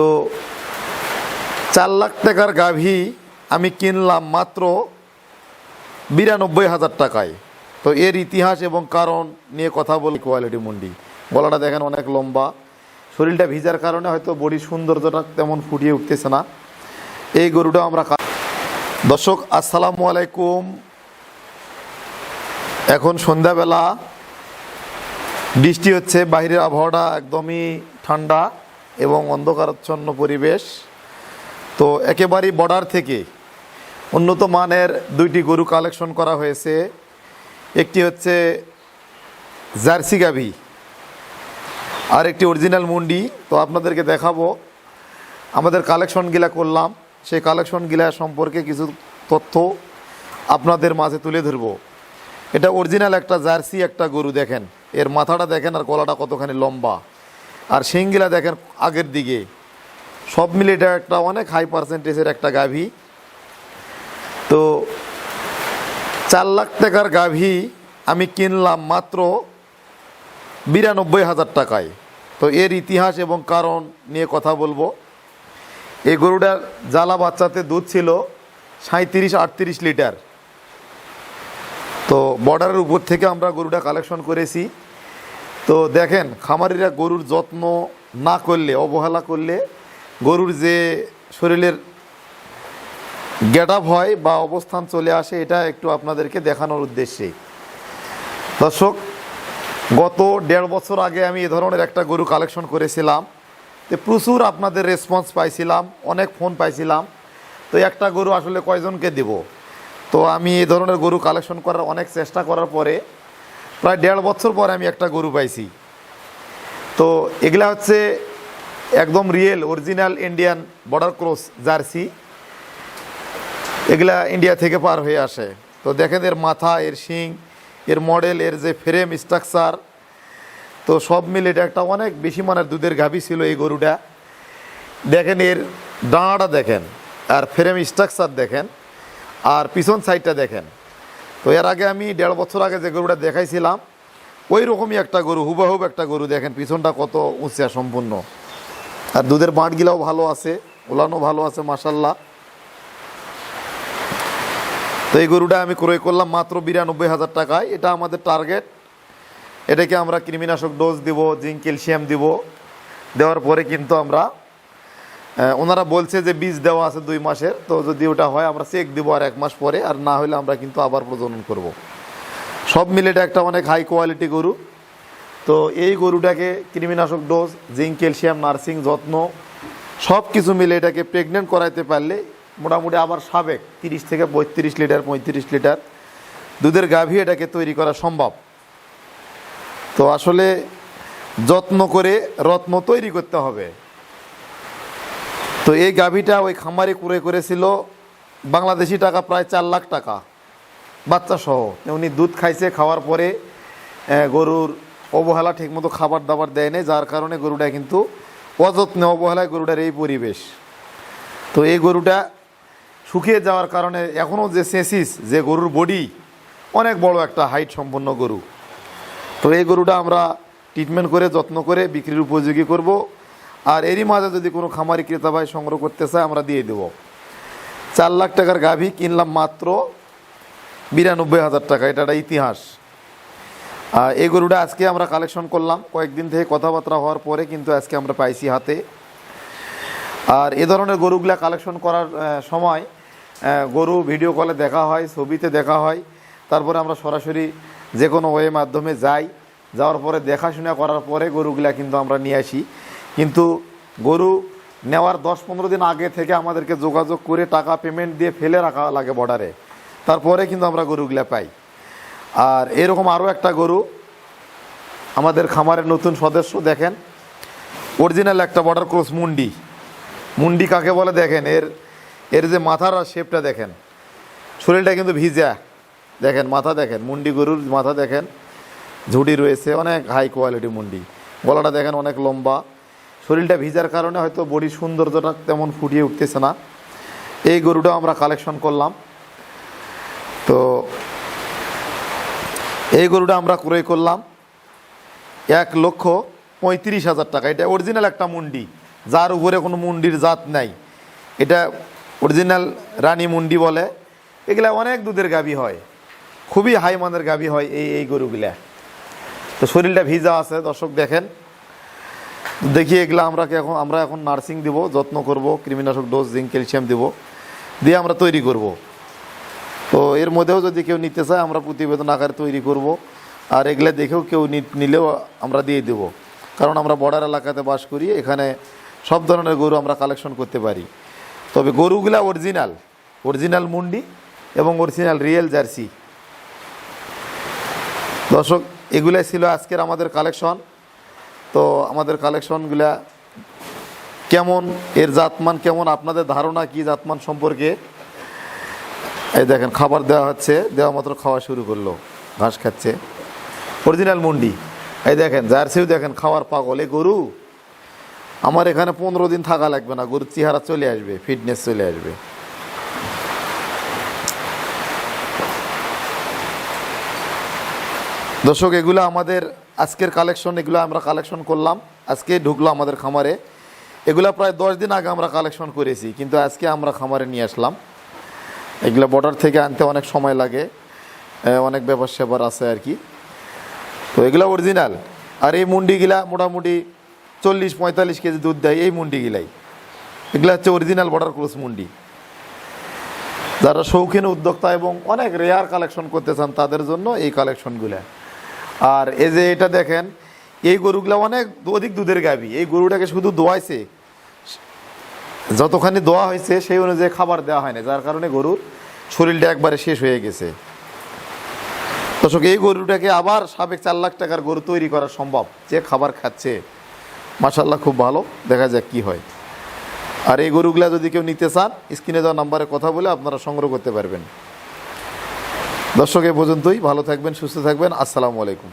তো চার লাখ টাকার গাভী আমি কিনলাম মাত্র বিরানব্বই হাজার টাকায়। তো এর ইতিহাস এবং কারণ নিয়ে কথা বলি কোয়ালিটি মুন্ডি। গলাটা দেখেন অনেক লম্বা। শরীরটা ভিজার কারণে হয়তো বডির সৌন্দর্যটা তেমন ফুটিয়ে উঠতেছে না। এই গরুটা আমরা দর্শক, আসসালামু আলাইকুম। এখন সন্ধ্যাবেলা। বৃষ্টি হচ্ছে বাইরের আবহাওয়াটা একদমই ঠান্ডা। এবং অন্ধকারাচ্ছন্ন পরিবেশ। তো একেবারেই বর্ডার থেকে উন্নত মানের দুইটি গরু কালেকশন করা হয়েছে। একটি হচ্ছে জার্সি গাভি আর একটি অরিজিনাল মুন্ডি। তো আপনাদেরকে দেখাবো, আমাদের কালেকশনগুলা করলাম। সেই কালেকশনগুলা সম্পর্কে কিছু তথ্য আপনাদের মাঝে তুলে ধরবো। এটা অরিজিনাল একটা জার্সি, একটা গরু দেখেন। এর মাথাটা দেখেন আর গলাটা কতখানি লম্বা। আর শিংগুলা দেখেন আগের দিকে। সব মিলে এটা একটা অনেক হাই পার্সেন্টেজের একটা গাভী। তো চার লাখ টাকার গাভী আমি কিনলাম মাত্র বিরানব্বই হাজার টাকায়। তো এর ইতিহাস এবং কারণ নিয়ে কথা বলব। এই গরুটার জ্বালা বাচ্চাতে দুধ ছিল সাঁত্রিশ আটত্রিশ লিটার। তো বর্ডারের উপর থেকে আমরা গরুটা কালেকশন করেছি। তো দেখেন, খামারিরা গরুর যত্ন না করলে, অবহেলা করলে গরুর যে শরীরের গেট হয় বা অবস্থান চলে আসে, এটা একটু আপনাদেরকে দেখানোর উদ্দেশ্যে। দর্শক, গত দেড় বছর আগে আমি এ ধরনের একটা গরু কালেকশন করেছিলাম। তো প্রচুর আপনাদের রেসপন্স পাইছিলাম, অনেক ফোন পাইছিলাম। তো একটা গরু আসলে কয়জনকে দেব? তো আমি এ ধরনের গরু কালেকশন করার অনেক চেষ্টা করার পরে প্রায় দেড় বছর পরে আমি একটা গরু পাইছি। তো এগুলা হচ্ছে একদম real original Indian border cross jersey. এগুলা ইন্ডিয়া থেকে পার হয়ে আসে। তো দেখেন এর মাথা, এর শিং, এর মডেল এর যে ফ্রেম স্ট্রাকচার তো সব মিলে এটা একটা অনেক বেশি মানের দুধের গাভী ছিল এই গরুটা। দেখেন এর ডাঁড়াটা দেখেন, আর ফ্রেম স্ট্রাকচার দেখেন, আর পিছন সাইডটা দেখেন। তো এর আগে আমি দেড় বছর আগে যে গরুটা দেখাইছিলাম ওই রকমই একটা গরু হুবাহুব একটা গরু, দেখেন পিছনটা কত উঁচা সম্পূর্ণ। আর দুধের বাঁটগুলাও ভালো আছে ওলানো ভালো আছে মাসাল্লাহ তো এই গরুটা আমি ক্রয় করলাম মাত্র বিরানব্বই হাজার টাকায়। এটা আমাদের টার্গেট এটাকে আমরা কৃমিনাশক ডোজ দিব, জিঙ্ক, ক্যালসিয়াম দিব। দেওয়ার পরে কিন্তু আমরা ওনারা বলছে যে বীজ দেওয়া আছে দুই মাসের, তো যদি ওটা হয় আমরা চেক দিব আর এক মাস পরে, আর না হলে আমরা কিন্তু আবার প্রজনন করব। সব মিলে এটা একটা অনেক হাই কোয়ালিটি গরু। তো এই গরুটাকে কৃমিনাশক ডোজ জিঙ্ক ক্যালসিয়াম নার্সিং যত্ন সব কিছু মিলে এটাকে প্রেগনেন্ট করাইতে পারলে মোটামুটি আবার সাবেক তিরিশ থেকে পঁয়ত্রিশ লিটার পঁয়ত্রিশ লিটার দুধের গাভী এটাকে তৈরি করা সম্ভব। তো আসলে যত্ন করে রত্ন তৈরি করতে হবে। তো এই গাভীটা ওই খামারে করে করেছিল, বাংলাদেশি টাকা প্রায় চার লাখ টাকা, বাচ্চা সহ। উনি দুধ খাইছে, খাওয়ার পরে গরুর অবহেলা ঠিকমতো খাবার দাবার দেয় নাই, যার কারণে গরুটা কিন্তু অযত্নে অবহেলায় গরুটার এই পরিবেশ। তো এই গরুটা শুকিয়ে যাওয়ার কারণে এখনও যে সেসিস, যে গরুর বডি, অনেক বড় একটা হাইট সম্পন্ন গরু। তো এই গরুটা আমরা ট্রিটমেন্ট করে, যত্ন করে বিক্রির উপযোগী করব। আর এরই মাঝে যদি কোনো খামারি ক্রেতা ভাই সংগ্রহ করতে চায়, আমরা দিয়ে দেব। চার লাখ টাকার গাভী কিনলাম মাত্র বিরানব্বই হাজার টাকা, এটা একটা ইতিহাস। আর এই গরুটা আজকে আমরা কালেকশন করলাম, কয়েকদিন থেকে কথাবার্তা হওয়ার পরে কিন্তু আজকে আমরা পাইছি হাতে। আর এ ধরনের গরুগুলা কালেকশন করার সময় গরু ভিডিও কলে দেখা হয়, ছবিতে দেখা হয়। তারপরে আমরা সরাসরি যে কোনো ওয়ে মাধ্যমে যাই। যাওয়ার পরে দেখাশোনা করার পরে গরুগুলা কিন্তু আমরা নিয়ে আসি। কিন্তু গরু নেওয়ার দশ পনেরো দিন আগে থেকে আমাদেরকে যোগাযোগ করে টাকা পেমেন্ট দিয়ে ফেলে রাখা লাগে বর্ডারে তারপরে কিন্তু আমরা গরুগুলো পাই। আর এরকম আরও একটা গরু আমাদের খামারের নতুন সদস্য, দেখেন। অরিজিনাল একটা বর্ডার ক্রস মুন্ডি। মুন্ডি কাকে বলে দেখেন? এর এর যে মাথার আর শেপটা দেখেন। শরীরটা কিন্তু ভিজা। দেখেন, মাথা দেখেন, মুন্ডি গরুর মাথা দেখেন। ঝুটি রয়েছে, অনেক হাই কোয়ালিটি মুন্ডি। গলাটা দেখেন অনেক লম্বা। শরীরটা ভিজার কারণে হয়তো বডির সৌন্দর্যটা তেমন ফুটিয়ে উঠতেছে না। এই গরুটা আমরা কালেকশন করলাম। তো এই গরুটা আমরা ক্রয় করলাম এক লক্ষ পঁয়ত্রিশ হাজার টাকা। এটা অরিজিনাল একটা মুন্ডি, যার উপরে কোনো মুন্ডির জাত নাই। এটা অরিজিনাল রানী মুন্ডি বলে। এগুলা অনেক দুধের গাবি হয়, খুবই হাই মানের গাবি হয় এই এই গরুগুলা। তো শরীরটা ভিজা আছে, দর্শক দেখেন। দেখি এগুলা আমরা এখন আমরা এখন নার্সিং দিব, যত্ন করব, কৃমিনাশক ডোজ জিঙ্ক ক্যালসিয়াম দিব, দিয়ে আমরা তৈরি করব। তো এর মধ্যেও যদি কেউ নিতে চায়, আমরা প্রতিবেদন আকারে তৈরি করব, আর এগুলো দেখেও কেউ নিলেও আমরা দিয়ে দেব। কারণ আমরা বর্ডার এলাকাতে বাস করি, এখানে সব ধরনের গরু আমরা কালেকশন করতে পারি। তবে গরুগুলা অরিজিনাল অরিজিনাল মুন্ডি এবং অরিজিনাল রিয়েল জার্সি দর্শক, এগুলাই ছিল আজকের আমাদের কালেকশন তো আমাদের কালেকশনগুলা কেমন? এর জাতমান কেমন? আপনাদের ধারণা কি জাতমান সম্পর্কে? এই দেখেন, খাবার দেওয়া হচ্ছে, দেওয়া মাত্র খাওয়া শুরু করল, ঘাস খাচ্ছে। অরিজিনাল মুন্ডি। এই দেখেন, জার্সিও দেখেন, খাওয়ার পাগল। এই গরু, আমার এখানে পনেরো দিন থাকা লাগবে না। গরুর চেহারা চলে আসবে ফিটনেস চলে আসবে। দর্শক, এগুলো আমাদের আজকের কালেকশন এগুলো আমরা কালেকশন করলাম। আজকে ঢুকলো আমাদের খামারে। এগুলো প্রায় দশ দিন আগে আমরা কালেকশন করেছি, কিন্তু আজকে আমরা খামারে নিয়ে আসলাম। এগুলো বর্ডার থেকে আনতে অনেক সময় লাগে অনেক ব্যাপার স্যাপার আছে আর কি। তো এগুলো অরিজিনাল আর এই মুন্ডিগুলা মোটামুটি চল্লিশ, পঁয়তাল্লিশ কেজি দুধ দেয় এই মুন্ডিগুলাই। এগুলো হচ্ছে অরিজিনাল বর্ডার ক্রস মুন্ডি। যারা শৌখিন উদ্যোক্তা এবং অনেক রেয়ার কালেকশন করতে চান, তাদের জন্য এই কালেকশনগুলো আর এই যে এটা দেখেন, এই গরুগুলো অনেক অধিক দুধের গাবি। এই গরুটাকে শুধু দোয়াইছে। যতখানি দোয়া হয়েছে, সেই অনুযায়ী খাবার দেওয়া হয় না। যার কারণে গরুর শরীরটা একবারে শেষ হয়ে গেছে। দর্শক, এই গরুটাকে আবার সাবেক চার লাখ টাকার গরু তৈরি করা সম্ভব। যে খাবার খাচ্ছে মাসাল্লাহ খুব ভালো। দেখা যাক কি হয়। আর এই গরুগুলা যদি কেউ নিতে চান, স্ক্রিনে দেওয়া নাম্বারে কথা বলে আপনারা সংগ্রহ করতে পারবেন। দর্শক এ পর্যন্তই। ভালো থাকবেন সুস্থ থাকবেন। আসসালামু আলাইকুম।